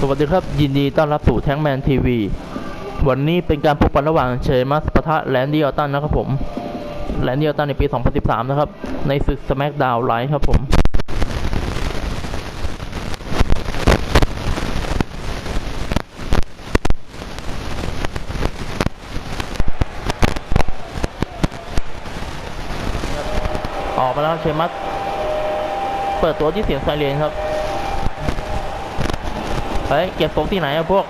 สวัสดีครับ ยินดีต้อนรับสู่แท็งแมนทีวีวันนี้เป็นการพบกันระหว่างเชมัสปะทะแลนดี้ออตันนะครับผมแลนดี้ออตันในปี 2013 นะครับ ในศึก SmackDown Live ครับผมออกมาแล้วเชมัสเปิดตัวที่เสียงไซเรนครับ เฮ้ยเก็บศพที่ไหนอะพวก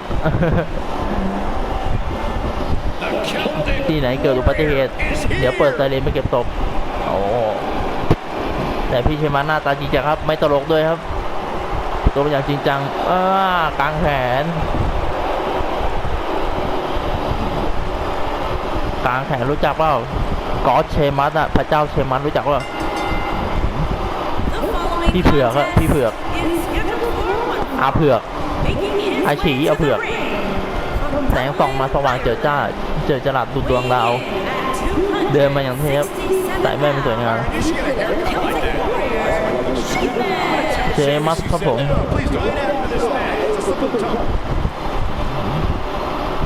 ที่ไหนเกิดอุบัติเหตุ เดี๋ยวเปิดไซเรนไปเก็บศพโอ้แต่พี่เชมาหน้าตาจริงจังครับ ไม่ตลกด้วยครับ ตัวเป็นอย่างจริงจังอ้ากลางแขนกลางแขนรู้จักเปล่ากอดเชมัสอะพระเจ้าเชมัสรู้จักเปล่าพี่เผือกอะพี่เผือกอาเผือก อาฉีเอาเผือก แสงส่องมาสว่างเจิดจ้า เจิดจรัสดุดดวงดาว เดินมาอย่างเทพสายแม่เป็นสวยงามเจมัสครับผม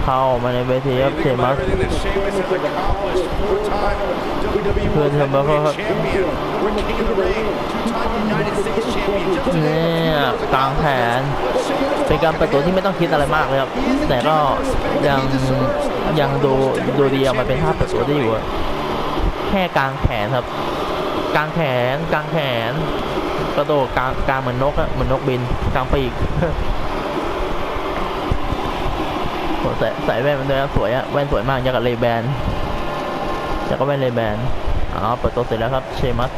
เข้ามาในเวทีครับเชมัสเพื่อนเทมเบอร์ครับเนี่ยกลางแขนเป็นการเปิดตัวที่ไม่ต้องคิดอะไรมากเลยครับ แต่ก็ยังยังดูดูดีออกมาเป็นภาพเปิดตัวได้อยู่อะแค่กลางแขนครับ กลางแขนกลางแขนกระโดดกลางกลางเหมือนนกอะเหมือนนกบินกลางปีกโห ใส่ใส่แว่นมันด้วยนะสวยอะแว่นสวยมากอยากับเลแบนอยางกับแว่นเลแบนอ๋อเปิดตัวเสร็จแล้วครับเชมัส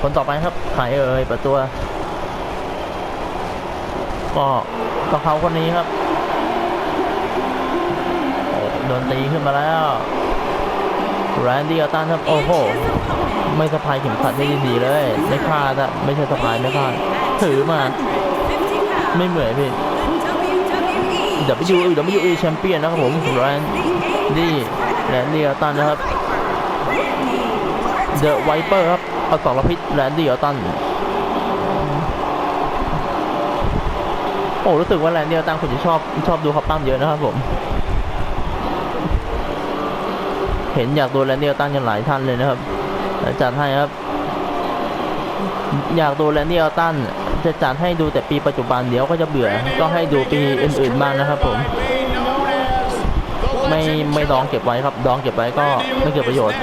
คนต่อไปครับใครเอ่ยเปิดตัว ก็ก็เขาคนนี้ครับโอ้โดนตีขึ้นมาแล้วแรนดี้ออตตันครับโอ้โหไม่สะพายเข็มขัดได้ดีเลย ไม่คาดอะไม่ใช่สะพายไม่คาดถือมา ไม่เหมือนพี่ WWE WWE แชมเปี้ยนนะครับผมแรนดี้แรนดี้ออตตันนะครับ The Viper ครับอสรพิษแรนดี้ออตตันโอ้รู้สึกว่าแลนดี้ออตตันคุณจะชอบชอบดูเขาปั้มเยอะนะครับผม เห็นอยากดูแลนดี้ออตตันกันหลายท่านเลยนะครับจัดให้ครับ อยากดูแลนดี้ออตัน จะจัดให้ดูแต่ปีปัจจุบันเดี๋ยวก็จะเบื่อ ก็ให้ดูปีอื่นๆบ้างนะครับผม ไม่ไม่ดองเก็บไว้ครับ ดองเก็บไว้ก็ไม่เกิดประโยชน์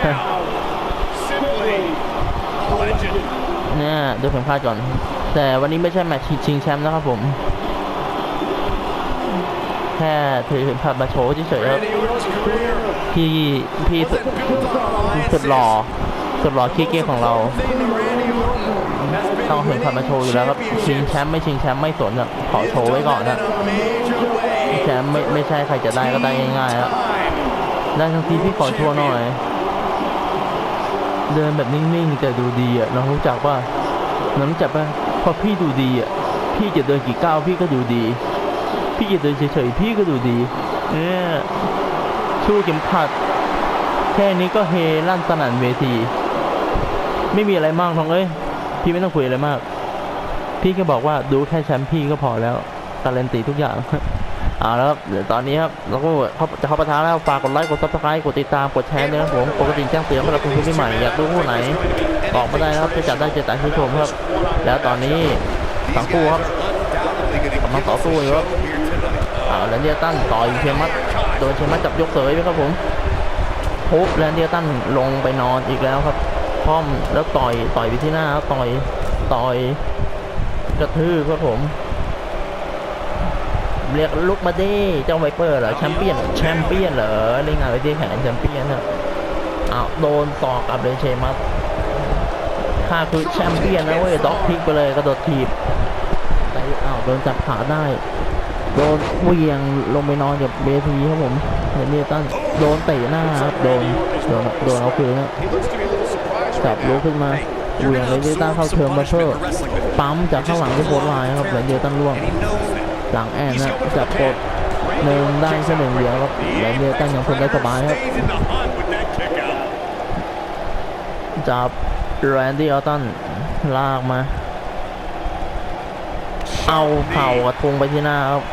เนี่ยดูเข็มขัดก่อน แต่วันนี้ไม่ใช่แมตช์ชิงแชมป์นะครับผม แค่ถือเข็มขัดมาโชว์เฉยๆครับพี่พี่สุดสุดหล่อสุดหล่อขี้เกียจของเรา ต้องเห็นขัดมาโชว์อยู่แล้วครับชิงแชมป์ไม่ชิงแชมป์ไม่สนอะขอโชว์ไว้ก่อนนะแชมป์ไม่ไม่ใช่ใครจะได้ก็ได้ง่ายๆแล้วได้ทั้งทีพี่ขอโชว์หน่อย เดินแบบนิ่งๆแต่ดูดีอะน้องรู้จักว่าน้องรู้จักป่ะพอพี่ดูดีอะพี่จะเดินกี่ก้าวพี่ก็ดูดี พี่จะเดินเฉยๆพี่ก็ดูดีเนี่ยชูเข็มขัดแค่นี้ก็เฮลั่นสนั่นเวที ไม่มีอะไรมากน้องเอ้ย พี่ไม่ต้องคุยอะไรมาก พี่ก็บอกว่าดูแค่แชมป์พี่ก็พอแล้วการันตีทุกอย่างเอาแล้วครับเดี๋ยวตอนนี้ครับเราก็จะเข้าประทานแล้วฝากกดไลค์กดซับสไครต์กดติดตามกดแชร์ด้วยนะครับผมปกติแจ้งเตือนสำหรับคุณผู้ใหม่อยากดูคู่ไหนบอกมาได้นะครับจะจัดได้จะจัดให้ชมครับ แล้วตอนนี้ทั้งคู่ครับกำลังต่อสู้อยู่ครับอ่าแลนเดียตันต่อยเชมัสโดนเชมัสจับยกเสยไปครับผมทุบแลนเดียตันลงไปนอนอีกแล้วครับ พร้อมแล้วต่อยต่อยไปที่หน้าครับต่อยต่อยกระทืบครับผม เรียกลุกมาดิเจ้าไวเปอร์เหรอแชมเปี้ยนแชมเปี้ยนเหรอเล่นงานไปที่แขนแชมเปี้ยนครับอ้าวโดนตอกกลับเลยเชมัสข้าคือแชมเปี้ยนนะเว้ยด็อกพลิกไปเลยกระโดดถีบแต่อ้าวโดนจับขาได้โดนเวียงลงไปนอนกับเบทีครับผมเฮนรี่ตันโดนเตะหน้าครับโดนโดนโดนเอาคืนครับ จับลุกขึ้นมาเหวียงเลเดตันเข้าเทิร์นมาเชอร์ ปั๊มจากข้างหลังที่โคตรลายครับแล้วเดตันล่วง หลังแอนนะจับกดหนึ่งได้แค่หนึ่งเดียวครับแล้วเดตันยังทนได้สบายครับ จับแรนดี้ออตตันลากมา เอาเข่ากระทุงไปที่หน้าครับ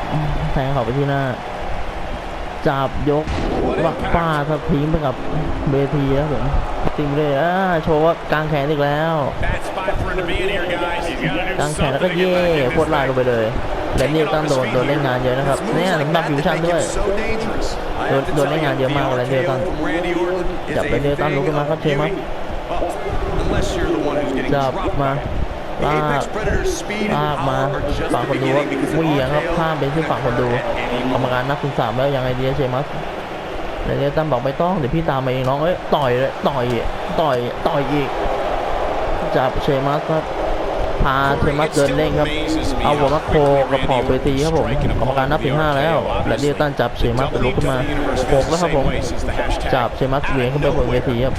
แทงเข่าไปที่หน้า จับยก วักป้าดสะทิ้งไปกับเบทีครับผมติงเลยอ่าโชว์ว่ากลางแขนอีกแล้ว Bad spot for him to be in here, guys. He's got to do กางแขนแล้วก็เย่โคตรลายลงไปเลยและนี่ตั้งโดนโดนเล่นงานเยอะนะครับเนี่ยน้ำหนักอยู่ชั้นด้วยโดนโดนเล่นงานเยอะมากเลยเดียวกันจับไปเดียวกันลุกขึ้นมาครับเชมัสจับมาลากลากมาฝั่งคนดูว่าวิ่งครับข้ามไปที่ฝั่งคนดูกรรมการนับถึงสามแล้วยังไงดีเชมัส เนี่ยตั้มบอกไม่ต้องเดี๋ยวพี่ตามมาเองน้องเอ้ยต่อยเลยต่อยต่อยต่อยอีกจับเชมัสครับพาเชมัสเดินเล่นครับ เอาหัวมัดโคกับขอบเวทีครับผมกรรมการนับถึงห้าแล้ว และเดียวตันจับเชมัสลุกขึ้นมาโขกแล้วครับผม จับเชมัสเหวียงขึ้นไปบนเวทีครับ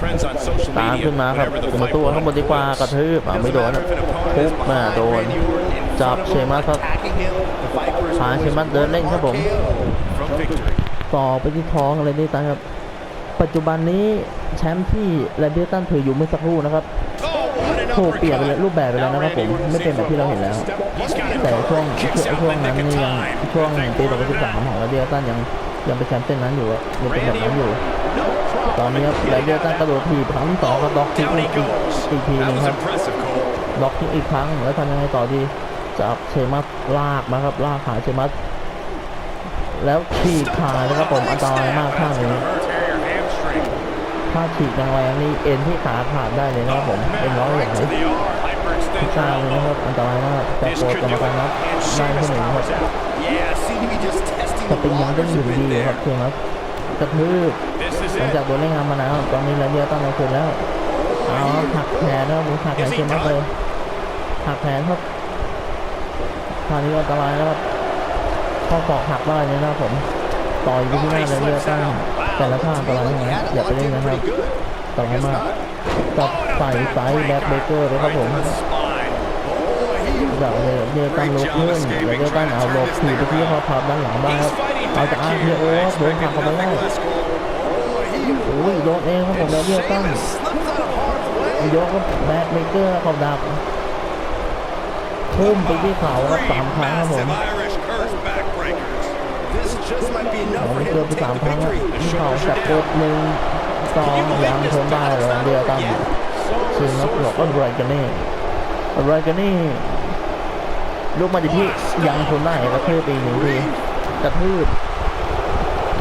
ตามขึ้นมาครับกลุ่มตัวข้างบนดีกว่ากระทืบอะไม่โดนปุ๊บมาโดน จับเชมัสครับพาเชมัสเดินเล่นครับผม ต่อไปที่ท้องอะไรนี่ตันครับ ปัจจุบันนี้แชมป์ที่แรนเดียตันถืออยู่เมื่อสักครู่นะครับถูกเปลี่ยนไปเลยรูปแบบไปแล้วนะครับผมไม่เป็นแบบที่เราเห็นแล้ว แต่ช่วงช่วงนั้นนี่ยังช่วงปี2013ของแรนเดียตันยังยังเป็นแชมป์เส้นนั้นอยู่ยังเป็นแบบนั้นอยู่ ตอนนี้ครับแรนเดียตันกระโดดถีบครั้งที่สองก็ด็อกคิกอีกอีกทีหนึงครับล็อกทิ้งอีกครั้งแล้วทำยังไงต่อดีจับเชมัสลากมาครับลากขาเชมัส แล้วฉีกขานะครับผมอันตรายมากข้างนี้ถ้าฉีกแรงๆนี่เอ็นที่ขาขาดได้เลยนะครับผมเป็นร้อยอย่างนี้ที่ข้างเลยนะครับอันตรายมากแต่โปรดกรรมการนับได้แค่หนึ่งครับแต่เป็นยังเด้งอยู่ดีครับเชมัสกระทืบหลังจากโดนเล่นงานมานานตอนนี้แล้วเดียวต้องมาคืนแล้วเอาหักแขนนะครับหักแขนเชมัสเลยหักแขนครับคราวนี้ก็อันตรายแล้วครับ ข้อศอกหักได้เลยนะครับผมต่อยไปที่หน้าเลยเลือดตั้งแต่ละท่าอันตรายทั้งนะอย่าไปเล่นนะครับตรายมากจับใส่ไซส์แบ็คเบเกอร์เลยครับผมจับเลือดตั้งลุกขึ้นเดี๋ยวเลือดตั้งเอาหลบถีบไปที่ข้อพับด้านหลังบ้างครับเอาจากอาร์พีโอโดนหักเข้าไปแล้วโอ้ยโดนเองครับผมแล้วเลือดตั้งยกก็แบ็คเบเกอร์เขาดับทุ่มไปที่เขาครับสามครั้งครับผม เกือบไปสามครั้งแล้วที่เขาจับกดหนึ่งสองยังทนได้เลยเดียวตั้งซึ่งนักหลอกอะไรกันนี่อะไรกันนี่ลูกมาจากที่ยังทนได้กระทืบอีกหนึ่งทีกระทืบ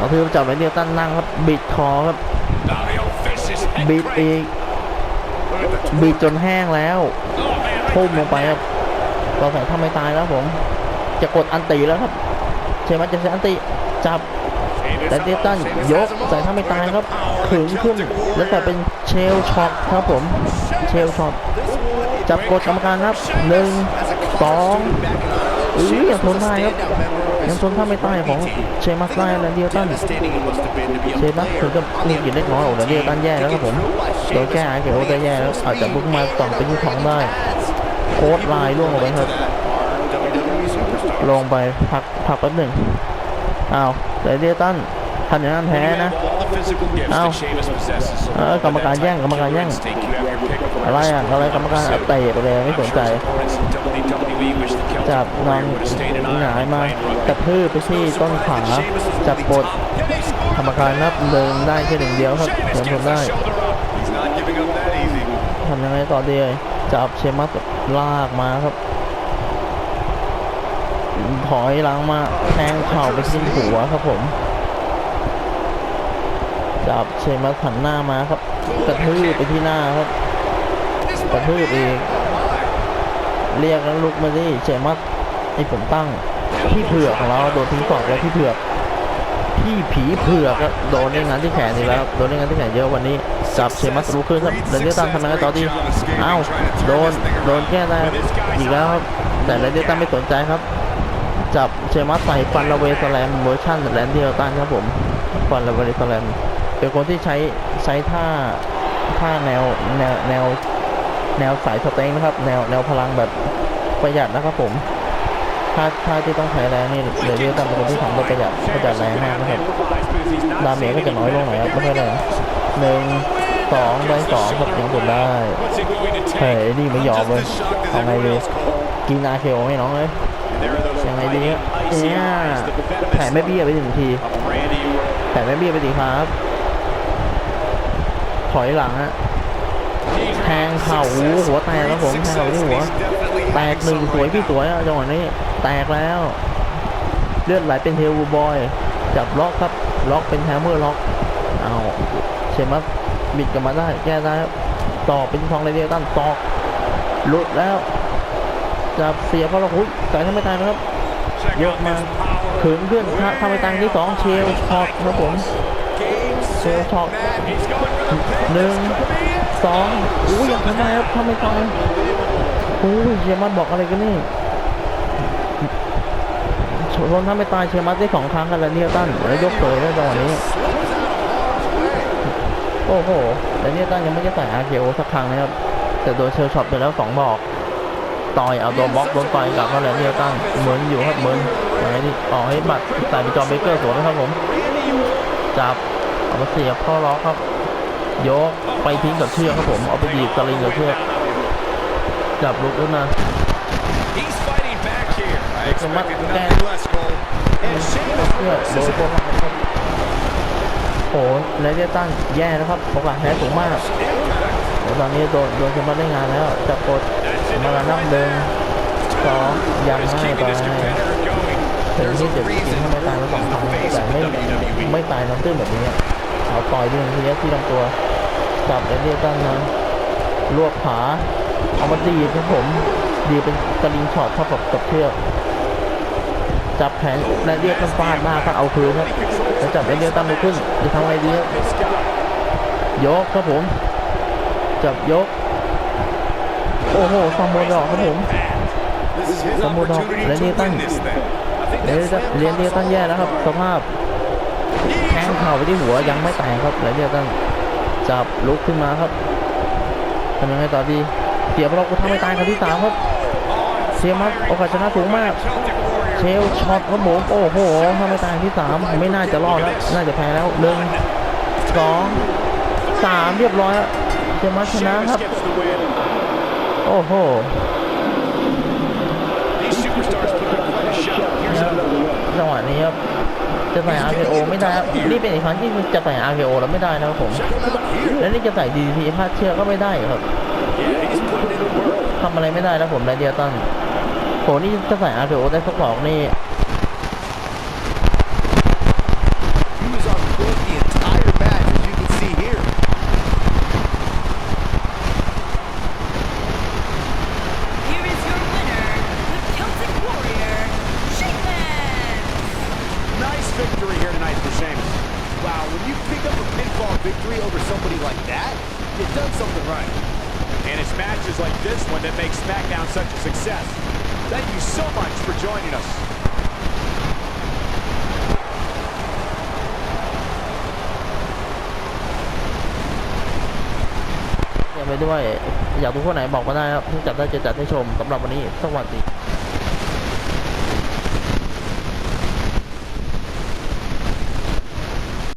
กระทืบจับไว้เดียวตั้งนั่งครับบิดคอครับบิดอีกบิดจนแห้งแล้วทุ่มลงไปครับตัวแฝงทำไม่ตายแล้วผม จะกดอันตีแล้วครับเชมัสจะใช้อันตี จับ แต่เดตันยกใส่ถ้าไม่ตายครับขึงขึ้น แล้วแต่เป็นเชลช็อตครับผม เชลช็อตจับกดกรรมการครับหนึ่งสองอุ้ยยังทนได้ครับยังทนถ้าไม่ตายของเชมัสได้แล้วเดียวตันเชมัสถึงกับนี่กินเล็กน้อยโอ้แล้วเดียวตันแย่แล้วครับผมโดนแก้ไอเขียวได้แย่แล้วอาจจะบุกมาต่องไปที่ท้องได้โค้ดลายล่วงลงไปครับลงไปพักพักแป๊บหนึ่ง อ้าวเดเดียตันทำอย่างนั้นแพ้นะเอ้าเออกรรมการแย่งกรรมการแย่งอะไรอะอะไรกรรมการอะเตะไปเลยไม่สนใจจับนอนหงายมากระทืบไปที่ต้นขาจับกดกรรมการนับเดินได้แค่หนึ่งเดียวครับเห็นผมได้ทำยังไงต่อดีเลยจับเชมัสลากมาครับ ถอยหลังมาแทงเข่าไปที่หัวครับผมจับเชมัสหันหน้ามาครับ กระทืบไปที่หน้าครับ กระทืบอีกเรียกแล้วลุกมาดิเชมัสให้ผมตั้งพี่เผือกของเราโดนทิ้งสองแล้วพี่เผือกพี่ผีเผือกโดนเล่นงานที่แขนอีกแล้วโดนเล่นงานที่แขนเยอะวันนี้จับเชมัสลุกขึ้นครับเดนเดอร์ตันทำงไงต่อดีอ้าวโดนโดนแก้ได้อีกแล้วครับแต่เดนเดอร์ตันไม่สนใจครับ จับเชมัสใส่ฟันละเวสแลมเวอร์ชันแลนเดียวตันครับผมฟันละเวสแลมเป็นคนที่ใช้ใช้ท่าท่าแนวแนวแนวแนวสายสเต็งนะครับ แนวแนวพลังแบบประหยัดนะครับผมถ้าถ้าที่ต้องใช้แรงนี่เดนเดอร์ตันเป็นคนที่ทำได้ประหยัดประหยัดแรงมากนะครับดาเมจก็จะน้อยลงหน่อยครับไม่ค่อยหนึ่งสองได้สองครับยังกดได้เฮ้ยนี่ไม่ยอมเลยเอาไงดีกินอาเคโอให้น้องเลย There are those ยังไงดีเนี่ยแผล venomous ไม่เบี้ยไปหนึ่งที แผลไม่เบี้ยไปดีครับ ถอยหลังฮะ แทงเข่าหัวแตกแล้วผมแทงเข่าที่หัว แตกหนึ่งสวยพี่สวยอะจังหวะนี้ แตกแล้ว เลือดไหลเป็นเทลบอย จับล็อกครับ ล็อกเป็นแฮมเมอร์ล็อก เอาเชมัสบิดกลับมาได้ แก้ได้ต่อเป็นทองไรเดียตันตอกหลุดแล้วจับเสียเพราะเราหุ้ยแต่ถ้าไม่ตายนะครับ Check ย out กมา this power. ขืนขึ้นถ้าถ้าไม่ตายที่สองเชลช็อตครับผมเชลช็อตหนึ่งสองอู้ยังทำได้ครับถ้าไม่ตายโอ้ยเชมัสบอกอะไรกันนี่ชนถ้าไม่ตายเชมัสได้สองครั้งกันแล้วเนี่ยตั้นแล้วยกเสยได้จังหวะนี้โอ้โหแล้วเนี่ยตั้นยังไม่ได้ใส่ RKO สักครั้งนะครับแต่โดนเชลช็อตไปแล้วสองบอก ต่อยเอาโดนบล็อกโดนต่อยกลับมาแล้วเนี่ยตั้นเหมือนอยู่ครับเหมือนอย่างไรนี่ต่อให้บัตรใส่ไปจอมเบเกอร์สวนนะครับผมจับเอามาเสียบเข้าล็อกครับยกไปทิ้งกับเชือกครับผมเอาไปดีดสลิงกับเชือกจับลุกขึ้นมา He's fighting back here. I Come on, expected man. nothing less, Cole. And เชื Sheamus อกโดยพวกเราครับโอ้โหเลเดียตันแย่นะครับโอกาสแพ้สูงมากโอ้ตอนนี้โดนโดนจะมาได้งานแล้วจับกด มาแล้วนับหนึ่งสองยังไม่ไป his competitor going. ถึงที่เจ็บจริงถ้าไม่ตายแล้วสองครั้งแต่ไม่ไม่ตายน้ำตื้นแบบนี้เอาต่อยด้วยทีนี้ที่ลำตัวจับเลเดียตันนะรวบขาเอามาดีครับผมดีเป็นสลิงช็อตเข้ากับกับเชือกจับแขนและเรียกกันฟาดหน้าก็เอาคืนครับแล้วจับและเรียกตั้มลุกขึ้นจะทำอะไรดีครับยกครับผมจับยก โอ้โหซอมโมดอกครับผมสมมุติว่าะและนี่ตั้งเรียนเรียนเรียนตั้งแย่แล้วครับสภาพแทงเข่าไปที่หัวยังไม่แตกครับและเรียกตั้งจับลุกขึ้นมาครับทำยังไงต่อดีเสียบเรากูทำไม่ตายครั้งที่สามครับเสียมัดโอกาสชนะสูงมากเชลช็อตครับผมโอ้โหถ้าไม่ตายที่สามไม่น่าจะรอดแล้วน่าจะแพ้แล้วหนึ่งสองสามเรียบร้อยแล้วเชลมัสชนะครับ โอ้โห These superstars put on quite a show. Here's another จังหวะนี้ครับจะใส่ RKO ไม่ได้ครับนี่เป็นอีกครั้งที่จะใส่ RKO แล้วไม่ได้นะครับผม Check him out here. และนี่จะใส่ DDT พลาดเชือกก็ไม่ได้ครับ Yeah, he's putting in the work. ทำอะไรไม่ได้แล้วผมไรเดียตันโหนี่จะใส่ RKO ได้สักสองนี่ matches like this one that make SmackDown such a success. Thank you so much for joining us. ไปด้วย อยากดูคนไหนบอกมาได้ครับที่จัดได้จะจัดให้ชมสำหรับวันนี้สวัสดี